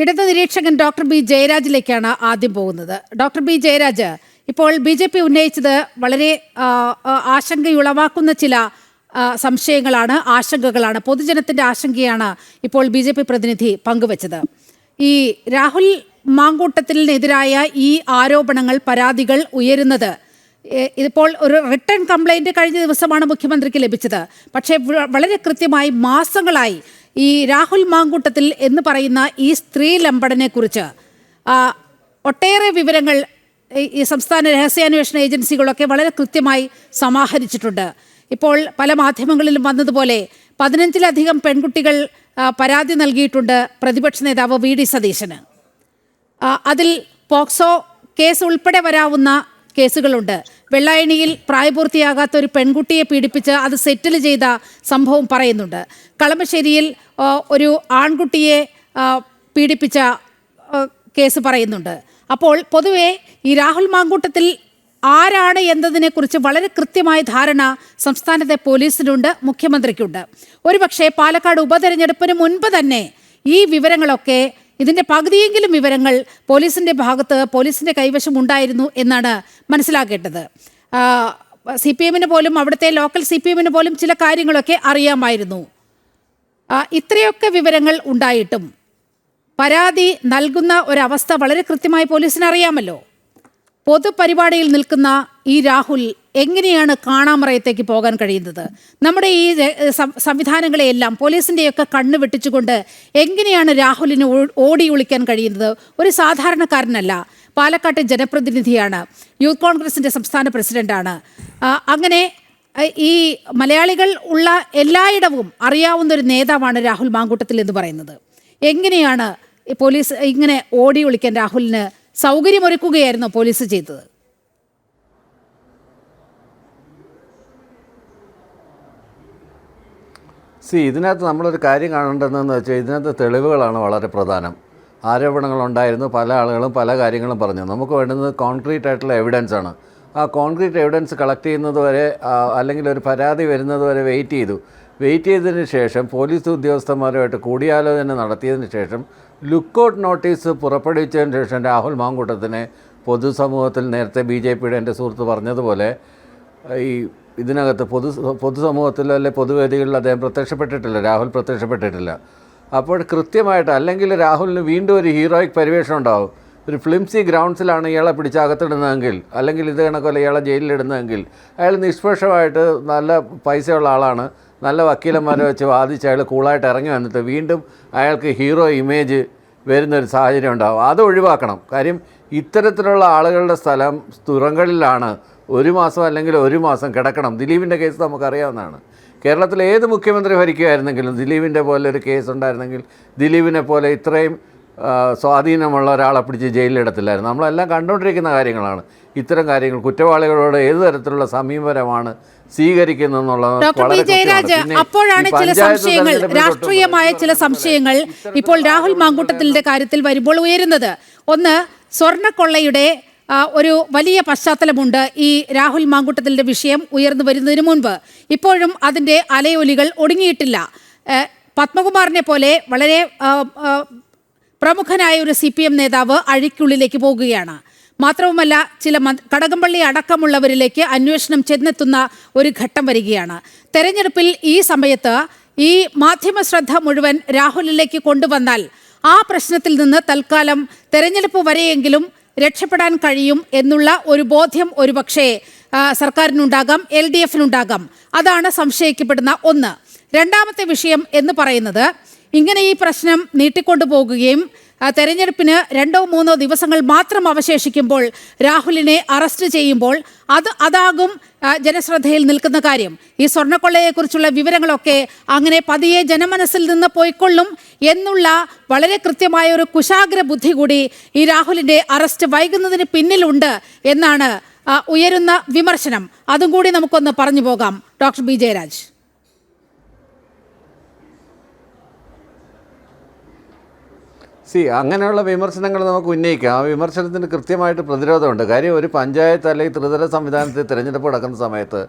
ഇടത് നിരീക്ഷകൻ doctor B ജയരാജിലേക്കാണ് ആദ്യം പോകുന്നത്. ഡോക്ടർ ബി ജയരാജ് ഇപ്പോൾ ബി ജെ പി ഉന്നയിച്ചത് വളരെ ആശങ്കയുളവാക്കുന്ന ചില സംശയങ്ങളാണ് ആശങ്കകളാണ് പൊതുജനത്തിന്റെ ആശങ്കയാണ് ഇപ്പോൾ ബി ജെ പി പ്രതിനിധി പങ്കുവച്ചത്. ഈ രാഹുൽ മാങ്കൂട്ടത്തിനെതിരായ ഈ ആരോപണങ്ങൾ പരാതികൾ ഉയരുന്നത് ഇതിപ്പോൾ ഒരു റിട്ടേൺ കംപ്ലൈന്റ് കഴിഞ്ഞ ദിവസമാണ് മുഖ്യമന്ത്രിക്ക് ലഭിച്ചത്. പക്ഷേ വളരെ കൃത്യമായി മാസങ്ങളായി ഈ രാഹുൽ മാങ്കൂട്ടത്തിൽ എന്ന് പറയുന്ന ഈ സ്ത്രീ ലംബടനെ കുറിച്ച് ഒട്ടേറെ വിവരങ്ങൾ ഈ- സംസ്ഥാന രഹസ്യാന്വേഷണ ഏജൻസികളൊക്കെ വളരെ കൃത്യമായി സമാഹരിച്ചിട്ടുണ്ട്. ഇപ്പോൾ പല മാധ്യമങ്ങളിലും വന്നതുപോലെ പതിനഞ്ചിലധികം പെൺകുട്ടികൾ പരാതി നൽകിയിട്ടുണ്ട് പ്രതിപക്ഷ നേതാവ് വി ഡി സതീശന്. അതിൽ പോക്സോ കേസ് ഉൾപ്പെടെ വരാവുന്ന കേസുകളുണ്ട്. വെള്ളായണിയിൽ പ്രായപൂർത്തിയാകാത്ത ഒരു പെൺകുട്ടിയെ പീഡിപ്പിച്ച് അത് സെറ്റിൽ ചെയ്ത സംഭവം പറയുന്നുണ്ട്. കളമശ്ശേരിയിൽ ഒരു ആൺകുട്ടിയെ പീഡിപ്പിച്ച കേസ് പറയുന്നുണ്ട്. അപ്പോൾ പൊതുവെ ഈ രാഹുൽ മാങ്കൂട്ടത്തിൽ ആരാണ് എന്നതിനെക്കുറിച്ച് വളരെ കൃത്യമായ ധാരണ സംസ്ഥാനത്തെ പോലീസിനുണ്ട് മുഖ്യമന്ത്രിക്കുണ്ട്. ഒരുപക്ഷെ പാലക്കാട് ഉപതെരഞ്ഞെടുപ്പിന് മുൻപ് തന്നെ ഈ വിവരങ്ങളൊക്കെ ഇതിന്റെ പകുതിയെങ്കിലും വിവരങ്ങൾ പോലീസിന്റെ ഭാഗത്ത് പോലീസിന്റെ കൈവശം ഉണ്ടായിരുന്നു എന്നാണ് മനസ്സിലാക്കേണ്ടത്. സി പി എമ്മിന് പോലും അവിടുത്തെ ലോക്കൽ സി പി എമ്മിന് പോലും ചില കാര്യങ്ങളൊക്കെ അറിയാമായിരുന്നു. ഇത്രയൊക്കെ വിവരങ്ങൾ ഉണ്ടായിട്ടും പരാതി നൽകുന്ന ഒരവസ്ഥ വളരെ കൃത്യമായി പോലീസിന് അറിയാമല്ലോ. പൊതുപരിപാടിയിൽ നിൽക്കുന്ന ഈ രാഹുൽ എങ്ങനെയാണ് കാണാമറയത്തേക്ക് പോകാൻ കഴിയുന്നത്? നമ്മുടെ ഈ സംവിധാനങ്ങളെയെല്ലാം പോലീസിന്റെയൊക്കെ കണ്ണ് വെട്ടിച്ചുകൊണ്ട് എങ്ങനെയാണ് രാഹുലിന് ഓടി ഒളിക്കാൻ കഴിയുന്നത്? ഒരു സാധാരണക്കാരനല്ല പാലക്കാട്ടെ ജനപ്രതിനിധിയാണ് യൂത്ത് കോൺഗ്രസിന്റെ സംസ്ഥാന പ്രസിഡന്റാണ്. അങ്ങനെ ഈ മലയാളികൾ ഉള്ള എല്ലായിടവും അറിയാവുന്ന ഒരു നേതാവാണ് രാഹുൽ മാങ്കൂട്ടത്തിൽ എന്ന് പറയുന്നത്. എങ്ങനെയാണ് പോലീസ് ഇങ്ങനെ ഓടി ഒളിക്കാൻ രാഹുലിന് സൗകര്യമൊരുക്കുകയായിരുന്നു പോലീസ് ചെയ്തത്? സി ഇതിനകത്ത് നമ്മളൊരു കാര്യം കാണേണ്ടതെന്ന് വെച്ചാൽ ഇതിനകത്ത് തെളിവുകളാണ് വളരെ പ്രധാനം. ആരോപണങ്ങളുണ്ടായിരുന്നു പല ആളുകളും പല കാര്യങ്ങളും പറഞ്ഞു. നമുക്ക് വേണ്ടുന്നത് കോൺക്രീറ്റ് ആയിട്ടുള്ള എവിഡൻസ് ആണ്. ആ കോൺക്രീറ്റ് എവിഡൻസ് കളക്ട് ചെയ്യുന്നത് വരെ അല്ലെങ്കിൽ ഒരു പരാതി വരുന്നത് വരെ വെയിറ്റ് ചെയ്തു. വെയിറ്റ് ചെയ്തതിന് ശേഷം പോലീസ് ഉദ്യോഗസ്ഥന്മാരുമായിട്ട് കൂടിയാലോചന നടത്തിയതിന് ശേഷം ലുക്കൗട്ട് നോട്ടീസ് പുറപ്പെടുവിച്ചതിന് ശേഷം രാഹുൽ മാങ്കൂട്ടത്തിനെ പൊതുസമൂഹത്തിൽ നേരത്തെ ബി ജെ പിയുടെ എന്റെ സുഹൃത്ത് പറഞ്ഞതുപോലെ ഈ ഇതിനകത്ത് പൊതു പൊതുസമൂഹത്തിൽ അല്ലെ പൊതുവേദികളിൽ അദ്ദേഹം പ്രത്യക്ഷപ്പെട്ടിട്ടില്ല രാഹുൽ പ്രത്യക്ഷപ്പെട്ടിട്ടില്ല. അപ്പോൾ കൃത്യമായിട്ട് അല്ലെങ്കിൽ രാഹുലിന് വീണ്ടും ഒരു ഹീറോയിക് പരിവേഷം ഉണ്ടാവും. ഒരു ഫ്ലിംസി ഗ്രൗണ്ട്സിലാണ് ഇയാളെ പിടിച്ച് അകത്തിടുന്നതെങ്കിൽ അല്ലെങ്കിൽ ഇത് കണക്കല്ല ഇയാളെ ജയിലിലിടുന്നതെങ്കിൽ അയാൾ നിഷ്പക്ഷമായിട്ട് നല്ല പൈസയുള്ള ആളാണ്. നല്ല വക്കീലന്മാരെ വെച്ച് വാദിച്ച് അയാൾ കൂളായിട്ട് ഇറങ്ങി വന്നിട്ട് വീണ്ടും അയാൾക്ക് ഹീറോ ഇമേജ് വരുന്നൊരു സാഹചര്യം ഉണ്ടാവും. അത് ഒഴിവാക്കണം. കാര്യം ഇത്തരത്തിലുള്ള ആളുകളുടെ സ്ഥലം തുറങ്ങളിലാണ് ഒരു മാസം അല്ലെങ്കിൽ ഒരു മാസം കിടക്കണം. ദിലീപിന്റെ കേസ് നമുക്കറിയാവുന്നതാണ്. കേരളത്തിൽ ഏത് മുഖ്യമന്ത്രി ഭരിക്കുകയായിരുന്നെങ്കിലും ദിലീപിന്റെ പോലെ ഒരു കേസ് ഉണ്ടായിരുന്നെങ്കിൽ ദിലീപിനെ പോലെ ഇത്രയും സ്വാധീനമുള്ള ഒരാളെ പിടിച്ച് ജയിലിലിടത്തില്ലായിരുന്നു നമ്മളെല്ലാം കണ്ടുകൊണ്ടിരിക്കുന്ന കാര്യങ്ങളാണ്. ഇത്തരം കാര്യങ്ങൾ കുറ്റവാളികളോട് ഏത് തരത്തിലുള്ള സമീപനമാണ് ജയരാജ് അപ്പോഴാണ് ചില സംശയങ്ങൾ രാഷ്ട്രീയമായ ചില സംശയങ്ങൾ ഇപ്പോൾ രാഹുൽ മാങ്കൂട്ടത്തിലിന്റെ കാര്യത്തിൽ വരുമ്പോൾ ഉയരുന്നത്. ഒന്ന് സ്വർണക്കൊള്ളയുടെ ഒരു വലിയ പശ്ചാത്തലമുണ്ട് ഈ രാഹുൽ മാങ്കുട്ടത്തിന്റെ വിഷയം ഉയർന്നു വരുന്നതിന് മുൻപ്. ഇപ്പോഴും അതിന്റെ അലയൊലികൾ ഒടുങ്ങിയിട്ടില്ല. പത്മകുമാറിനെ പോലെ വളരെ പ്രമുഖനായ ഒരു സി പി എം നേതാവ് അഴിക്കുള്ളിലേക്ക് പോകുകയാണ്. മാത്രവുമല്ല ചില കടകംപള്ളി അടക്കമുള്ളവരിലേക്ക് അന്വേഷണം ചെന്നെത്തുന്ന ഒരു ഘട്ടം വരികയാണ്. തെരഞ്ഞെടുപ്പിൽ ഈ സമയത്ത് ഈ മാധ്യമ ശ്രദ്ധ മുഴുവൻ രാഹുലിലേക്ക് കൊണ്ടുവന്നാൽ ആ പ്രശ്നത്തിൽ നിന്ന് തൽക്കാലം തെരഞ്ഞെടുപ്പ് വരെയെങ്കിലും രക്ഷപ്പെടാൻ കഴിയും എന്നുള്ള ഒരു ബോധ്യം ഒരുപക്ഷേ പക്ഷേ സർക്കാരിനുണ്ടാകാം എൽ ഡി എഫിനുണ്ടാകാം. അതാണ് സംശയിക്കപ്പെടുന്ന ഒന്ന്. രണ്ടാമത്തെ വിഷയം എന്ന് പറയുന്നത് ഇങ്ങനെ ഈ പ്രശ്നം നീട്ടിക്കൊണ്ടുപോകുകയും ആ, തെരഞ്ഞെടുപ്പിന് രണ്ടോ മൂന്നോ ദിവസങ്ങൾ മാത്രം അവശേഷിക്കുമ്പോൾ രാഹുലിനെ അറസ്റ്റ് ചെയ്യുമ്പോൾ അത് അതാകും ജനശ്രദ്ധയിൽ നിൽക്കുന്ന കാര്യം. ഈ സ്വർണക്കൊള്ളയെക്കുറിച്ചുള്ള വിവരങ്ങളൊക്കെ അങ്ങനെ പതിയെ ജനമനസ്സിൽ നിന്ന് പോയിക്കൊള്ളും എന്നുള്ള വളരെ കൃത്യമായ ഒരു കുശാഗ്ര ബുദ്ധി കൂടി ഈ രാഹുലിന്റെ അറസ്റ്റ് വൈകുന്നതിന് പിന്നിലുണ്ട് എന്നാണ് ഉയരുന്ന വിമർശനം. അതും കൂടി നമുക്കൊന്ന് പറഞ്ഞു പോകാം. Doctor B Jayaraj. സി അങ്ങനെയുള്ള വിമർശനങ്ങൾ നമുക്ക് ഉന്നയിക്കാം. ആ വിമർശനത്തിന് കൃത്യമായിട്ട് പ്രതിരോധമുണ്ട്. കാര്യം ഒരു പഞ്ചായത്ത് അല്ലെങ്കിൽ ത്രിതല സംവിധാനത്തിൽ തിരഞ്ഞെടുപ്പ് നടക്കുന്ന സമയത്ത്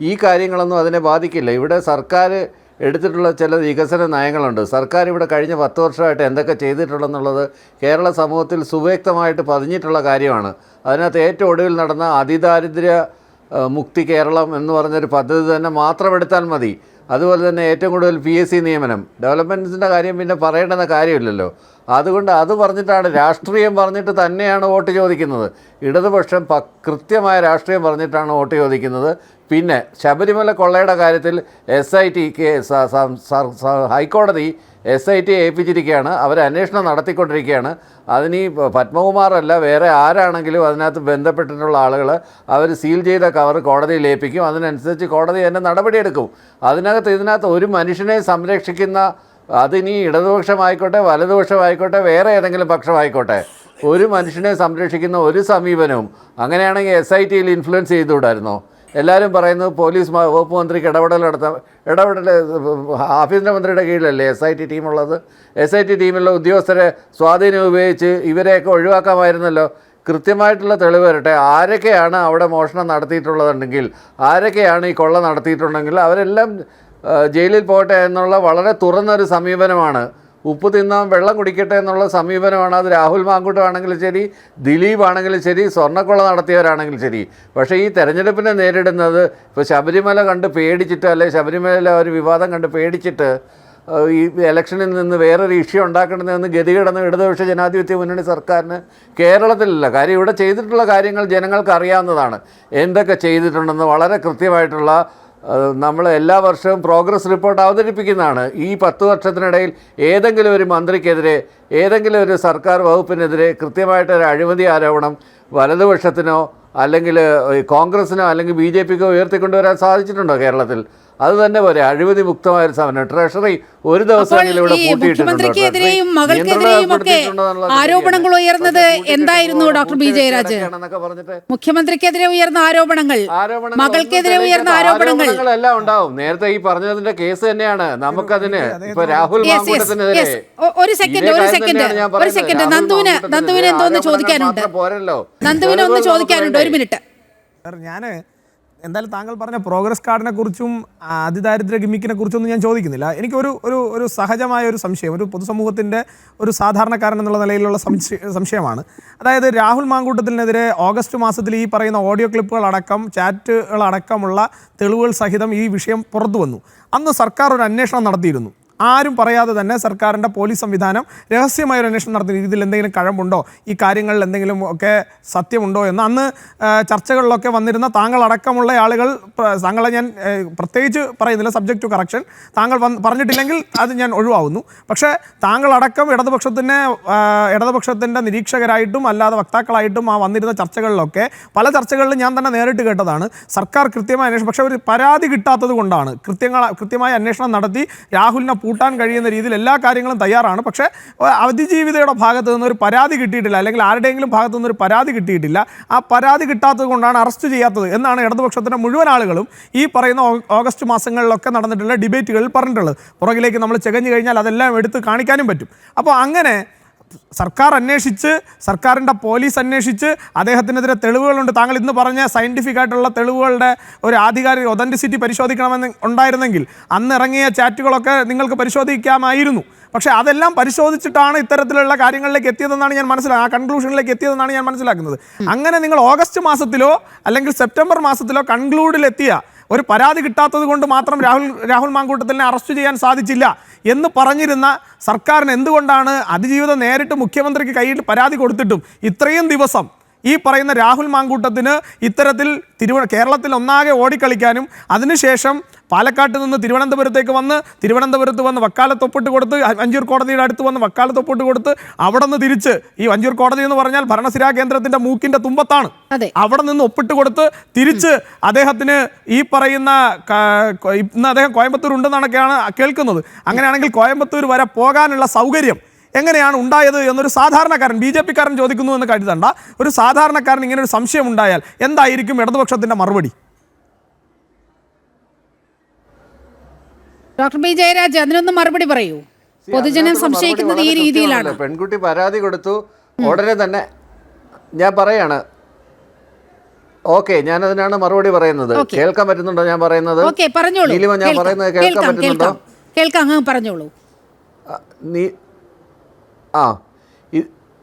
ഈ കാര്യങ്ങളൊന്നും അതിനെ ബാധിക്കില്ല. ഇവിടെ സർക്കാർ എടുത്തിട്ടുള്ള ചില വികസന നയങ്ങളുണ്ട്. സർക്കാർ ഇവിടെ കഴിഞ്ഞ പത്ത് വർഷമായിട്ട് എന്തൊക്കെ ചെയ്തിട്ടുള്ളതെന്നുള്ളത് കേരള സമൂഹത്തിൽ സുവ്യക്തമായിട്ട് പതിഞ്ഞിട്ടുള്ള കാര്യമാണ്. അതിനകത്ത് ഏറ്റവും ഒടുവിൽ നടന്ന അതിദാരിദ്ര്യ മുക്തി കേരളം എന്ന് പറഞ്ഞൊരു പദ്ധതി തന്നെ മാത്രം എടുത്താൽ മതി. അതുപോലെ തന്നെ ഏറ്റവും കൂടുതൽ പി എസ് സി നിയമനം. ഡെവലപ്മെന്റ്സിന്റെ കാര്യം പിന്നെ പറയേണ്ടുന്ന കാര്യമില്ലല്ലോ. അതുകൊണ്ട് അത് പറഞ്ഞിട്ടാണ് രാഷ്ട്രീയം പറഞ്ഞിട്ട് തന്നെയാണ് വോട്ട് ചോദിക്കുന്നത്. ഇടതുപക്ഷം പ കൃത്യമായ രാഷ്ട്രീയം പറഞ്ഞിട്ടാണ് വോട്ട് ചോദിക്കുന്നത്. പിന്നെ ശബരിമല കൊള്ളയുടെ കാര്യത്തിൽ എസ് ഐ ടി ഹൈക്കോടതി എസ് ഐ ടി ഏൽപ്പിച്ചിരിക്കുകയാണ്. അവർ അന്വേഷണം നടത്തിക്കൊണ്ടിരിക്കുകയാണ്. അതിന് പത്മകുമാറല്ല വേറെ ആരാണെങ്കിലും അതിനകത്ത് ബന്ധപ്പെട്ടിട്ടുള്ള ആളുകൾ അവർ സീൽ ചെയ്ത കവർ കോടതിയിൽ ഏൽപ്പിക്കും. അതിനനുസരിച്ച് കോടതി തന്നെ നടപടിയെടുക്കും. അതിനകത്ത് ഇതിനകത്ത് ഒരു മനുഷ്യനെ സംരക്ഷിക്കുന്ന അതിനി ഇടതുപക്ഷമായിക്കോട്ടെ വലതുപക്ഷമായിക്കോട്ടെ വേറെ ഏതെങ്കിലും പക്ഷമായിക്കോട്ടെ ഒരു മനുഷ്യനെ സംരക്ഷിക്കുന്ന ഒരു സമീപനവും അങ്ങനെയാണെങ്കിൽ എസ് ഐ ടിയിൽ ഇൻഫ്ലുവൻസ് ചെയ്തുകൂടായിരുന്നോ? എല്ലാവരും പറയുന്നത് പോലീസ് വകുപ്പ് മന്ത്രിക്ക് ഇടപെടൽ നടത്താം ഇടപെടൽ ആഭ്യന്തര മന്ത്രിയുടെ കീഴിലല്ലേ എസ് ഐ ടി ടീമുള്ളത് എസ് ഐ ടി ടീമിലുള്ള ഉദ്യോഗസ്ഥരെ സ്വാധീനം ഉപയോഗിച്ച് ഇവരെയൊക്കെ ഒഴിവാക്കാമായിരുന്നല്ലോ. കൃത്യമായിട്ടുള്ള തെളിവ് വരട്ടെ. ആരൊക്കെയാണ് അവിടെ മോഷണം നടത്തിയിട്ടുള്ളതുണ്ടെങ്കിൽ ആരൊക്കെയാണ് ഈ കൊള്ള നടത്തിയിട്ടുണ്ടെങ്കിൽ അവരെല്ലാം ജയിലിൽ പോകട്ടെ എന്നുള്ള വളരെ തുറന്നൊരു സമീപനമാണ്. ഉപ്പ് തിന്നാൻ വെള്ളം കുടിക്കട്ടെ എന്നുള്ള സമീപനമാണ്. അത് രാഹുൽ മാങ്കൂട്ടം ആണെങ്കിലും ശരി ദിലീപ് ആണെങ്കിലും ശരി സ്വർണക്കൊള്ള നടത്തിയവരാണെങ്കിലും ശരി. പക്ഷേ ഈ തെരഞ്ഞെടുപ്പിനെ നേരിടുന്നത് ഇപ്പോൾ ശബരിമല കണ്ട് പേടിച്ചിട്ട് അല്ലെ ശബരിമലയിലെ ഒരു വിവാദം കണ്ട് പേടിച്ചിട്ട് ഈ ഇലക്ഷനിൽ നിന്ന് വേറൊരു ഇഷ്യൂ ഉണ്ടാക്കണമെന്ന് ഗതികിടന്ന് ഇടതുപക്ഷ ജനാധിപത്യ മുന്നണി സർക്കാരിന് കേരളത്തിലില്ല. കാര്യം ഇവിടെ ചെയ്തിട്ടുള്ള കാര്യങ്ങൾ ജനങ്ങൾക്ക് അറിയാവുന്നതാണ്. എന്തൊക്കെ ചെയ്തിട്ടുണ്ടെന്ന് വളരെ കൃത്യമായിട്ടുള്ള നമ്മൾ എല്ലാ വർഷവും പ്രോഗ്രസ് റിപ്പോർട്ട് അവതരിപ്പിക്കുന്നതാണ്. ഈ പത്ത് വർഷത്തിനിടയിൽ ഏതെങ്കിലും ഒരു മന്ത്രിക്കെതിരെ ഏതെങ്കിലും ഒരു സർക്കാർ വകുപ്പിനെതിരെ കൃത്യമായിട്ടൊരു അഴിമതി ആരോപണം വലതുപക്ഷത്തിനോ അല്ലെങ്കിൽ കോൺഗ്രസ്സിനോ അല്ലെങ്കിൽ ബി ജെ പിക്കോ ഉയർത്തിക്കൊണ്ടുവരാൻ സാധിച്ചിട്ടുണ്ടോ കേരളത്തിൽ? അത് തന്നെ പോരെ. അഴിമതി മുക്തമായ ഒരു സമരം ട്രഷറി ഒരു ദിവസമെങ്കിലും ഇവിടെ എന്നുള്ളത് ആരോപണങ്ങൾ. ഉയർന്നത് എന്തായിരുന്നു ഡോക്ടർ ബി ജയരാജ് മുഖ്യമന്ത്രിക്കെതിരെ ഉയർന്ന ആരോപണങ്ങൾ മകൾക്കെതിരെ ഉയർന്ന ആരോപണങ്ങൾ. എല്ലാം ഉണ്ടാവും. നേരത്തെ ഈ പറഞ്ഞതിന്റെ കേസ് തന്നെയാണ്. നമുക്കതിന് ഇപ്പൊ രാഹുൽ ഒരു സെക്കൻഡ് ഒരു ഞാൻ ഒരു സെക്കൻഡ് നന്ദുവിന് നന്ദുവിന് എന്തോന്ന് ചോദിക്കാനുണ്ട്? നന്ദുവിന് ഒന്ന് ചോദിക്കാനുണ്ട്? ഒരു മിനിറ്റ്. ഞാൻ ഞാൻ എന്തായാലും താങ്കൾ പറഞ്ഞ പ്രോഗ്രസ് കാർഡിനെ കുറിച്ചും അതിദാരിദ്ര്യ ഗിമ്മിക്കിനെ കുറിച്ചൊന്നും ഞാൻ ചോദിക്കുന്നില്ല. എനിക്കൊരു ഒരു ഒരു സഹജമായ ഒരു സംശയം ഒരു പൊതുസമൂഹത്തിന്റെ ഒരു സാധാരണക്കാരൻ എന്നുള്ള നിലയിലുള്ള സംശയ സംശയമാണ്. അതായത് രാഹുൽ മാങ്കൂട്ടത്തിനെതിരെ ഓഗസ്റ്റ് മാസത്തിൽ ഈ പറയുന്ന ഓഡിയോ ക്ലിപ്പുകളടക്കം ചാറ്റുകളടക്കമുള്ള തെളിവുകൾ സഹിതം ഈ വിഷയം പുറത്തു വന്നു അന്ന് സർക്കാർ ഒരു അന്വേഷണം നടത്തിയിരുന്നു. ആരും പറയാതെ തന്നെ സർക്കാരിന്റെ പോലീസ് സംവിധാനം രഹസ്യമായ ഒരു അന്വേഷണം നടത്തുന്ന രീതിയിൽ എന്തെങ്കിലും കഴമ്പുണ്ടോ? ഈ കാര്യങ്ങളിൽ എന്തെങ്കിലും ഒക്കെ സത്യമുണ്ടോ എന്ന് അന്ന് ചർച്ചകളിലൊക്കെ വന്നിരുന്ന താങ്കൾ അടക്കമുള്ള ആളുകൾ താങ്കളെ ഞാൻ പ്രത്യേകിച്ച് പറയുന്നില്ല സബ്ജക്ട് ടു കറക്ഷൻ താങ്കൾ പറഞ്ഞിട്ടില്ലെങ്കിൽ അത് ഞാൻ ഒഴിവാകുന്നു. പക്ഷേ താങ്കൾ അടക്കം ഇടതുപക്ഷത്തിനെ ഇടതുപക്ഷത്തിന്റെ നിരീക്ഷകരായിട്ടും അല്ലാതെ വക്താക്കളായിട്ടും ആ വന്നിരുന്ന ചർച്ചകളിലൊക്കെ പല ചർച്ചകളിലും ഞാൻ തന്നെ നേരിട്ട് കേട്ടതാണ്. സർക്കാർ കൃത്യമായ അന്വേഷണം പക്ഷേ ഒരു പരാതി കിട്ടാത്തത് കൊണ്ടാണ് കൃത്യങ്ങൾ കൃത്യമായ അന്വേഷണം നടത്തി രാഹുലിനെ പൂട്ടാൻ കഴിയുന്ന രീതിയിൽ എല്ലാ കാര്യങ്ങളും തയ്യാറാണ്. പക്ഷേ അതിജീവിതയുടെ ഭാഗത്ത് നിന്ന് ഒരു പരാതി കിട്ടിയിട്ടില്ല അല്ലെങ്കിൽ ആരുടെയെങ്കിലും ഭാഗത്തു നിന്ന് ഒരു പരാതി കിട്ടിയിട്ടില്ല. ആ പരാതി കിട്ടാത്തത് കൊണ്ടാണ് അറസ്റ്റ് ചെയ്യാത്തത് എന്നാണ് ഇടതുപക്ഷത്തിന്റെ മുഴുവൻ ആളുകളും ഈ പറയുന്ന ഓഗസ്റ്റ് മാസങ്ങളിലൊക്കെ നടന്നിട്ടുള്ള ഡിബേറ്റുകളിൽ പറഞ്ഞിട്ടുള്ളത്. പുറകിലേക്ക് നമ്മൾ ചെകഞ്ഞു കഴിഞ്ഞാൽ അതെല്ലാം എടുത്ത് കാണിക്കാനും പറ്റും. അപ്പോൾ അങ്ങനെ സർക്കാർ അന്വേഷിച്ച് സർക്കാരിന്റെ പോലീസ് അന്വേഷിച്ച് അദ്ദേഹത്തിനെതിരെ തെളിവുകളുണ്ട്. താങ്കൾ ഇന്ന് പറഞ്ഞ സയന്റിഫിക് ആയിട്ടുള്ള തെളിവുകളുടെ ഒരു ആധികാരിക ഒതന്റിസിറ്റി പരിശോധിക്കണമെന്ന് ഉണ്ടായിരുന്നെങ്കിൽ അന്ന് ഇറങ്ങിയ ചാറ്റുകളൊക്കെ നിങ്ങൾക്ക് പരിശോധിക്കാമായിരുന്നു. പക്ഷേ അതെല്ലാം പരിശോധിച്ചിട്ടാണ് ഇത്തരത്തിലുള്ള കാര്യങ്ങളിലേക്ക് എത്തിയതെന്നാണ് ഞാൻ മനസ്സിലാക്കുക ആ കൺക്ലൂഷനിലേക്ക് എത്തിയതെന്നാണ് ഞാൻ മനസ്സിലാക്കുന്നത്. അങ്ങനെ നിങ്ങൾ ഓഗസ്റ്റ് മാസത്തിലോ അല്ലെങ്കിൽ സെപ്റ്റംബർ മാസത്തിലോ കൺക്ലൂഡിലെത്തിയ ഒരു പരാതി കിട്ടാത്തത് കൊണ്ട് മാത്രം രാഹുൽ രാഹുൽ മാങ്കൂട്ടത്തിനെ അറസ്റ്റ് ചെയ്യാൻ സാധിച്ചില്ല എന്ന് പറഞ്ഞിരുന്ന സർക്കാരിന് എന്തുകൊണ്ടാണ് അതിജീവിതം നേരിട്ട് മുഖ്യമന്ത്രിക്ക് കയ്യിൽ പരാതി കൊടുത്തിട്ടും ഇത്രയും ദിവസം ഈ പറയുന്ന രാഹുൽ മാങ്കൂട്ടത്തിന് ഇത്തരത്തിൽ തിരുവ കേരളത്തിൽ ഒന്നാകെ ഓടിക്കളിക്കാനും അതിനുശേഷം പാലക്കാട്ട് നിന്ന് തിരുവനന്തപുരത്തേക്ക് വന്ന് തിരുവനന്തപുരത്ത് വന്ന് വക്കാലത്തൊപ്പിട്ട് കൊടുത്ത് അഞ്ചൂർ കോടതിയുടെ അടുത്ത് വന്ന് വക്കാലത്തൊപ്പിട്ട് കൊടുത്ത് അവിടെ നിന്ന് തിരിച്ച് ഈ അഞ്ചൂർ കോടതി എന്ന് പറഞ്ഞാൽ ഭരണസിരാ കേന്ദ്രത്തിന്റെ മൂക്കിന്റെ തുമ്പത്താണ്. അവിടെ നിന്ന് ഒപ്പിട്ട് കൊടുത്ത് തിരിച്ച് അദ്ദേഹത്തിന് ഈ പറയുന്ന ഇന്ന് അദ്ദേഹം കോയമ്പത്തൂർ ഉണ്ടെന്നാണൊക്കെയാണ് കേൾക്കുന്നത് അങ്ങനെയാണെങ്കിൽ കോയമ്പത്തൂർ വരെ പോകാനുള്ള സൗകര്യം എങ്ങനെയാണ് ഉണ്ടായത് എന്നൊരു സാധാരണക്കാരൻ ബി ജെ പിക്കാരൻ ചോദിക്കുന്നു എന്ന് കരുതണ്ട. ഒരു സാധാരണക്കാരൻ ഇങ്ങനെ ഒരു സംശയം ഉണ്ടായാൽ എന്തായിരിക്കും ഇടതുപക്ഷത്തിന്റെ മറുപടി? ഡോക്ടർ ബി ജയരാജ് അതിനൊന്ന് മറുപടി പറയൂ. പൊതുജനം സംശയിക്കുന്നത് ഈ രീതിയിലാണ്. പെൺകുട്ടി പരാതി കൊടുത്തു. ഉടനെ തന്നെ ഞാൻ പറയാണ്. ഓക്കെ ഞാൻ അതിനാണ് മറുപടി പറയുന്നത്. കേൾക്കാൻ പറ്റുന്നുണ്ടോ ഞാൻ പറയുന്നത്? പറഞ്ഞോളൂ. ഞാൻ പറയുന്നത് കേൾക്കാൻ പറ്റുന്നുണ്ടോ? കേൾക്കാം. പറഞ്ഞോളൂ. നീ ആ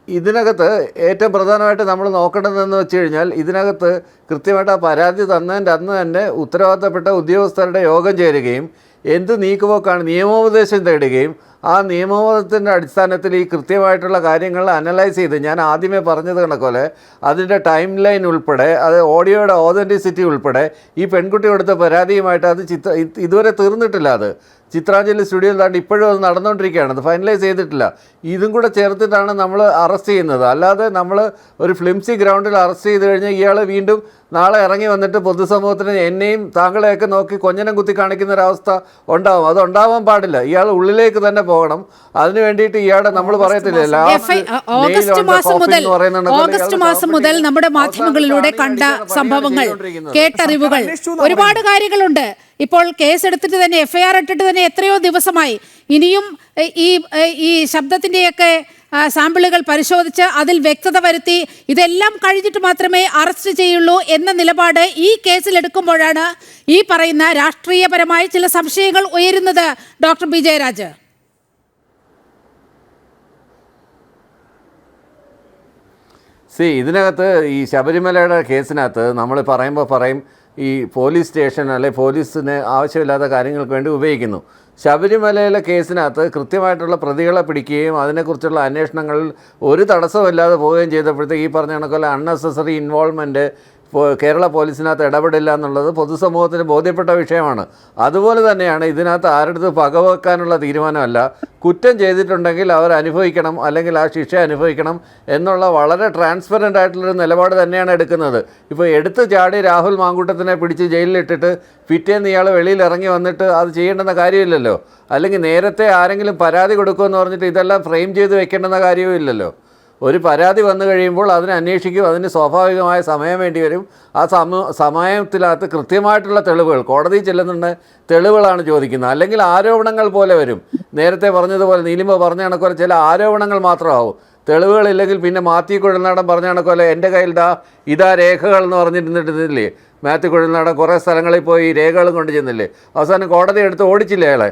ഇതിനകത്ത് ഏറ്റവും പ്രധാനമായിട്ട് നമ്മൾ നോക്കേണ്ടതെന്ന് വെച്ച് കഴിഞ്ഞാൽ ഇതിനകത്ത് കൃത്യമായിട്ട് ആ പരാതി തന്നതിന്റെ അന്ന് തന്നെ ഉത്തരവാദിത്തപ്പെട്ട ഉദ്യോഗസ്ഥരുടെ യോഗം ചേരുകയും എന്ത് നീക്കുപോക്കാണ് നിയമോപദേശം തേടുകയും ആ നിയമോപദേശത്തിന്റെ അടിസ്ഥാനത്തിൽ ഈ കൃത്യമായിട്ടുള്ള കാര്യങ്ങൾ അനലൈസ് ചെയ്ത് ഞാൻ ആദ്യമേ പറഞ്ഞത് കണക്കോലെ അതിന്റെ ടൈം ലൈൻ ഉൾപ്പെടെ അത് ഓഡിയോയുടെ ഓതന്റിസിറ്റി ഉൾപ്പെടെ ഈ പെൺകുട്ടി കൊടുത്ത പരാതിയുമായിട്ട് അത് ചിത്ര ഇതുവരെ തീർന്നിട്ടില്ല അത്. ചിത്രാഞ്ജലി സ്റ്റുഡിയോയിൽ താണ്ട് ഇപ്പോഴും അത് നടന്നുകൊണ്ടിരിക്കുകയാണ്. അത് ഫൈനലൈസ് ചെയ്തിട്ടില്ല. ഇതും കൂടെ ചേർത്തിട്ടാണ് നമ്മൾ അറസ്റ്റ് ചെയ്യുന്നത്. അല്ലാതെ നമ്മൾ ഒരു ഫ്ലിംസി ഗ്രൗണ്ടിൽ അറസ്റ്റ് ചെയ്ത് കഴിഞ്ഞാൽ ഇയാൾ വീണ്ടും നാളെ ഇറങ്ങി വന്നിട്ട് പൊതുസമൂഹത്തിന് എന്നെയും താങ്കളെയൊക്കെ നോക്കി കൊഞ്ഞനം കുത്തി കാണിക്കുന്ന ഒരവസ്ഥ ഉണ്ടാവും. അത് ഉണ്ടാവാൻ പാടില്ല. ഇയാൾ ഉള്ളിലേക്ക് തന്നെ പോകണം. അതിനു വേണ്ടിയിട്ട് ഇയാളെ നമ്മൾ പറയത്തില്ല ഓഗസ്റ്റ് മാസം മുതൽ ഓഗസ്റ്റ് മാസം മുതൽ നമ്മുടെ മാധ്യമങ്ങളിലൂടെ കണ്ട സംഭവങ്ങൾ കേട്ടറിവുകൾ. ഒരുപാട് കാര്യങ്ങളുണ്ട്. ഇപ്പോൾ കേസ് എടുത്തിട്ട് തന്നെ എഫ്ഐആർ ഇട്ടിട്ട് തന്നെ എത്രയോ ദിവസമായി. ഇനിയും ഈ ഈ ശബ്ദത്തിന്റെയൊക്കെ ആ, സാമ്പിളുകൾ പരിശോധിച്ച് അതിൽ വ്യക്തത വരുത്തി ഇതെല്ലാം കഴിഞ്ഞിട്ട് മാത്രമേ അറസ്റ്റ് ചെയ്യുള്ളൂ എന്ന നിലപാട് ഈ കേസിലെടുക്കുമ്പോഴാണ് ഈ പറയുന്ന രാഷ്ട്രീയപരമായ ചില സംശയങ്ങൾ ഉയരുന്നത്. Doctor B Jayaraj. സി ഇതിനകത്ത് ഈ ശബരിമലയുടെ കേസിനകത്ത് നമ്മൾ പറയുമ്പോൾ പറയും ഈ പോലീസ് സ്റ്റേഷൻ അല്ലെ പോലീസിന് ആവശ്യമില്ലാത്ത കാര്യങ്ങൾക്ക് വേണ്ടി ഉപയോഗിക്കുന്നു. ശബരിമലയിലെ കേസിനകത്ത് കൃത്യമായിട്ടുള്ള പ്രതികളെ പിടിക്കുകയും അതിനെക്കുറിച്ചുള്ള അന്വേഷണങ്ങളിൽ ഒരു തടസ്സമില്ലാതെ പോവുകയും ചെയ്തപ്പോഴത്തേക്ക് ഈ പറഞ്ഞ കണക്കുള്ള അൺനെസസറി ഇൻവോൾവ്മെന്റ് കേരള പോലീസിനകത്ത് ഇടപെടില്ല എന്നുള്ളത് പൊതുസമൂഹത്തിന് ബോധ്യപ്പെട്ട വിഷയമാണ്. അതുപോലെ തന്നെയാണ് ഇതിനകത്ത് ആരുടെ പകവെക്കാനുള്ള തീരുമാനമല്ല. കുറ്റം ചെയ്തിട്ടുണ്ടെങ്കിൽ അവർ അനുഭവിക്കണം അല്ലെങ്കിൽ ആ ശിക്ഷ അനുഭവിക്കണം എന്നുള്ള വളരെ ട്രാൻസ്പെറന്റ് ആയിട്ടുള്ളൊരു നിലപാട് തന്നെയാണ് എടുക്കുന്നത്. ഇപ്പോൾ എടുത്തു ചാടി രാഹുൽ മാങ്കൂട്ടത്തിനെ പിടിച്ച് ജയിലിലിട്ടിട്ട് പിറ്റേന്ന് ഇയാൾ വെളിയിൽ ഇറങ്ങി വന്നിട്ട് അത് ചെയ്യേണ്ടുന്ന കാര്യമില്ലല്ലോ. അല്ലെങ്കിൽ നേരത്തെ ആരെങ്കിലും പരാതി കൊടുക്കുമെന്ന് പറഞ്ഞിട്ട് ഇതെല്ലാം ഫ്രെയിം ചെയ്ത് വെക്കേണ്ടുന്ന കാര്യവും ഇല്ലല്ലോ ഒരു പരാതി വന്നു കഴിയുമ്പോൾ അതിനെ അന്വേഷിക്കും അതിന് സ്വാഭാവികമായ സമയം വേണ്ടി വരും. ആ സമ സമയത്തിനകത്ത് കൃത്യമായിട്ടുള്ള തെളിവുകൾ കോടതി ചെല്ലുന്നുണ്ട് തെളിവുകളാണ് ചോദിക്കുന്നത്. അല്ലെങ്കിൽ ആരോപണങ്ങൾ പോലെ വരും. നേരത്തെ പറഞ്ഞതുപോലെ നീലിമ പറഞ്ഞ കണക്കുപോലെ ചില ആരോപണങ്ങൾ മാത്രമാവും. തെളിവുകളില്ലെങ്കിൽ പിന്നെ മാത്യു കുഴൽനാടൻ പറഞ്ഞ കണക്കുപോലെ എന്റെ കയ്യിൽ ദാ ഇതാ രേഖകൾ എന്ന് പറഞ്ഞിരുന്നിട്ടില്ലേ? മാത്യു കുഴൽനാടൻ കുറേ സ്ഥലങ്ങളിൽ പോയി രേഖകളും കൊണ്ട് ചെന്നില്ലേ? അവസാനം കോടതി എടുത്ത് ഓടിച്ചില്ലേ അയാളെ?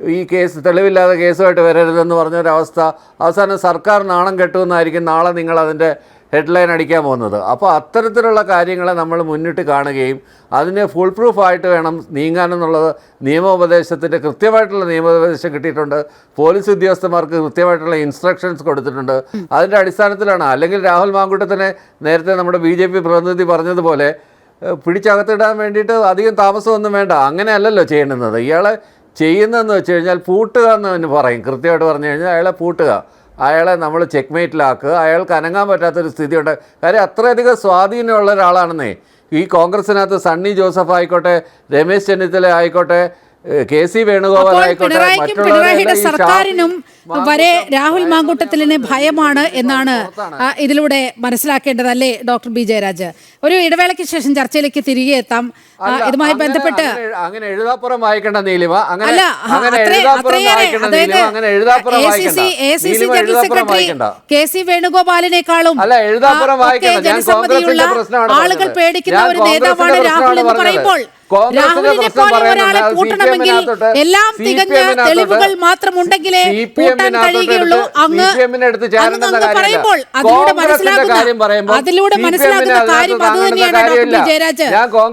ഈ കേസ് തെളിവില്ലാതെ കേസുമായിട്ട് വരരുതെന്ന് പറഞ്ഞൊരവസ്ഥ. അവസാനം സർക്കാർ നാണം കെട്ടുമെന്നായിരിക്കും നാളെ നിങ്ങൾ അതിന്റെ ഹെഡ്ലൈൻ അടിക്കാൻ പോകുന്നത്. അപ്പോൾ അത്തരത്തിലുള്ള കാര്യങ്ങളെ നമ്മൾ മുന്നിട്ട് കാണുകയും അതിനെ ഫുൾ പ്രൂഫായിട്ട് വേണം നീങ്ങാനെന്നുള്ളത് നിയമോപദേശത്തിന്റെ കൃത്യമായിട്ടുള്ള നിയമോപദേശം കിട്ടിയിട്ടുണ്ട്. പോലീസ് ഉദ്യോഗസ്ഥന്മാർക്ക് കൃത്യമായിട്ടുള്ള ഇൻസ്ട്രക്ഷൻസ് കൊടുത്തിട്ടുണ്ട്. അതിന്റെ അടിസ്ഥാനത്തിലാണ് അല്ലെങ്കിൽ രാഹുൽ മാങ്കൂട്ടത്തിനെ നേരത്തെ നമ്മുടെ ബി പ്രതിനിധി പറഞ്ഞതുപോലെ പിടിച്ചകത്തിടാൻ വേണ്ടിയിട്ട് അധികം താമസമൊന്നും വേണ്ട. അങ്ങനെയല്ലല്ലോ ചെയ്യേണ്ടുന്നത്. ഇയാളെ ചെയ്യുന്നതെന്ന് വെച്ച് കഴിഞ്ഞാൽ പൂട്ടുക എന്ന് തന്നെ പറയും. കൃത്യമായിട്ട് പറഞ്ഞു കഴിഞ്ഞാൽ അയാളെ പൂട്ടുക. അയാളെ നമ്മൾ ചെക്ക് മേറ്റിലാക്കുക അയാൾക്ക് അനങ്ങാൻ പറ്റാത്തൊരു സ്ഥിതിയുണ്ട്. കാര്യം അത്രയധികം സ്വാധീനമുള്ള ഒരാളാണെന്നേ. ഈ കോൺഗ്രസിനകത്ത് സണ്ണി ജോസഫ് ആയിക്കോട്ടെ രമേശ് ചെന്നിത്തല ആയിക്കോട്ടെ കെ സി വേണുഗോപാൽ പിണറായിക്കും പിണറായിയുടെ സർക്കാരിനും വരെ രാഹുൽ മാങ്കൂട്ടത്തിലിന് ഭയമാണ് എന്നാണ് ഇതിലൂടെ മനസ്സിലാക്കേണ്ടത് അല്ലേ ഡോക്ടർ ബി ജയരാജ്? ഒരു ഇടവേളയ്ക്ക് ശേഷം ചർച്ചയിലേക്ക് തിരികെ എത്താം. ഇതുമായി ബന്ധപ്പെട്ട് അങ്ങനെ- എഴുതാപ്പുറം വായിക്കേണ്ട നീലിമ അങ്ങനെ അല്ല ജനറൽ സെക്രട്ടറി കെ സി വേണുഗോപാലിനേക്കാളും ജനസമ്മതിയുള്ള ആളുകൾ പേടിക്കുന്ന ഒരു നേതാവാണ് രാഹുൽ എന്ന്. പറയുമ്പോൾ രാഹുലിനെ പ്രശ്നം പോലെ പറയുന്നത് ഒരാളെ കൂട്ടണമെങ്കിൽ എല്ലാം തികഞ്ഞ തെളിവുകൾ കൂട്ടാൻ കഴിയുകയുള്ളൂ. അങ്ങ് അങ്ങ് കാര്യമില്ല. പറയുമ്പോൾ അതിലൂടെ കാര്യം പറയുമ്പോൾ അതിലൂടെ CPM-നെ മനസ്സിലാക്കുന്ന കാര്യം അത് തന്നെയാണ് ഡോക്ടർ ജയരാജ്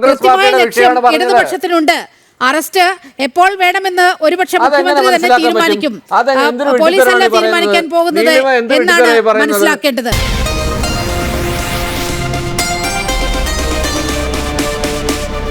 കൃത്യമായ ലക്ഷ്യം. ഇടതുപക്ഷത്തിനുണ്ട്. അറസ്റ്റ് എപ്പോൾ വേണമെന്ന് ഒരുപക്ഷെ മുഖ്യമന്ത്രി തന്നെ തീരുമാനിക്കും. പോലീസല്ല തീരുമാനിക്കാൻ പോകുന്നത് എന്നാണ് മനസ്സിലാക്കേണ്ടത്.